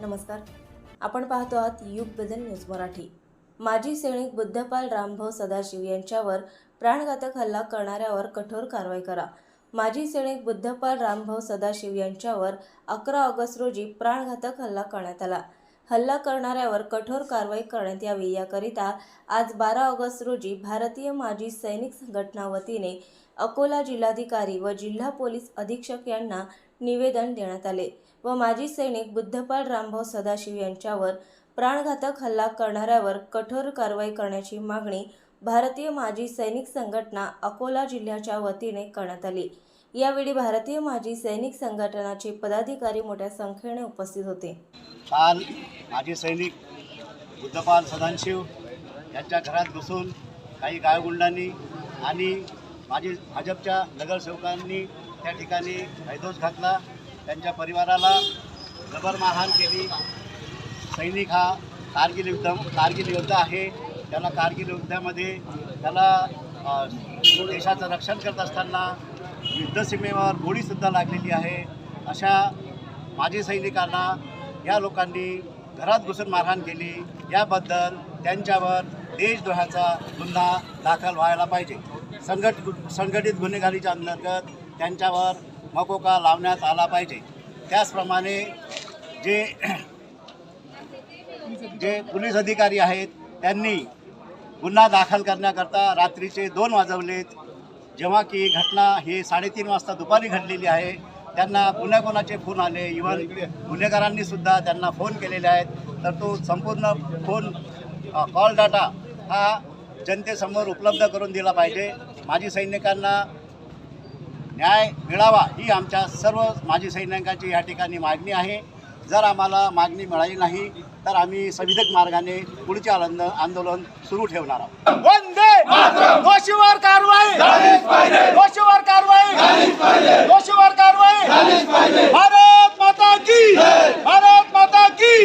नमस्कार. आपण पाहतो आहात युग बदल न्यूज मराठी. माजी सैनिक बुद्धपाल रामभाऊ सदाशिव यांच्यावर प्राणघातक हल्ला करणाऱ्यावर कठोर कारवाई करा. माजी सैनिक बुद्धपाल रामभाऊ सदाशिव यांच्यावर अकरा ऑगस्ट रोजी प्राणघातक हल्ला करण्यात आला. हल्ला करणाऱ्यावर कठोर कारवाई करण्यात यावी याकरिता आज बारा ऑगस्ट रोजी भारतीय माजी सैनिक संघटना वतीने अकोला जिल्हाधिकारी व जिल्हा पोलीस अधीक्षक यांना निवेदन देण्यात आले व माजी सैनिक बुद्धपाल रामभाऊ सदाशिव यांच्यावर प्राणघातक हल्ला करणाऱ्यावर कठोर कारवाई करण्याची मागणी भारतीय माजी सैनिक संघटना अकोला जिल्ह्याच्या वतीने करण्यात आली. यावेळी भारतीय माजी सैनिक संघटनाचे पदाधिकारी मोठ्या संख्येने उपस्थित होते. काल माजी सैनिक बुद्धपाल सदाशिव यांच्या घरात घुसून काही गायगुंडांनी आणि माजी भाजपच्या नगरसेवकांनी त्या ठिकाणी हैदोस घातला. त्यांच्या परिवाराला जबर मारहाण केली. सैनिक हा कारगिल युद्ध कारगिल योद्धा आहे. त्याला कारगिल युद्धामध्ये त्याला देशाचं रक्षण करत असताना युद्धसीमेवर गोळीसुद्धा लागलेली आहे. अशा माजी सैनिकांना या लोकांनी घरात घुसून मारहाण केली. याबद्दल त्यांच्यावर देशद्रोहाचा गुन्हा दाखल व्हायला पाहिजे. संघट संघटित गुन्हेगारीच्या अंतर्गत त्यांच्यावर मकोका लावण्यात आला पाहिजे. त्याचप्रमाणे जे जे पोलीस अधिकारी आहेत त्यांनी गुन्हा दाखल करण्याकरता रात्रीचे दोन वाजवलेत. जेव्हा की घटना ही साडेतीन वाजता दुपारी घडलेली आहे त्यांना कोणा कोणाचे फोन आले? इव्हन गुन्हेगारांनी सुद्धा त्यांना फोन केलेले आहेत. तर तो संपूर्ण फोन कॉल डाटा हा जनतेसमोर उपलब्ध करून दिला पाहिजे. माजी सैनिकांना न्याय मिळावा ही आमच्या सर्व माजी सैनिकांची या ठिकाणी मागणी आहे. जर आम्हाला मागणी मिळाली नाही तर आम्ही संविधानिक मार्गाने पुढचे आनंद आंदोलन सुरू ठेवणार आहोत. कारवाई दोषीवर कारवाई दोषीवर कारवाई भारत माता की भारत माता की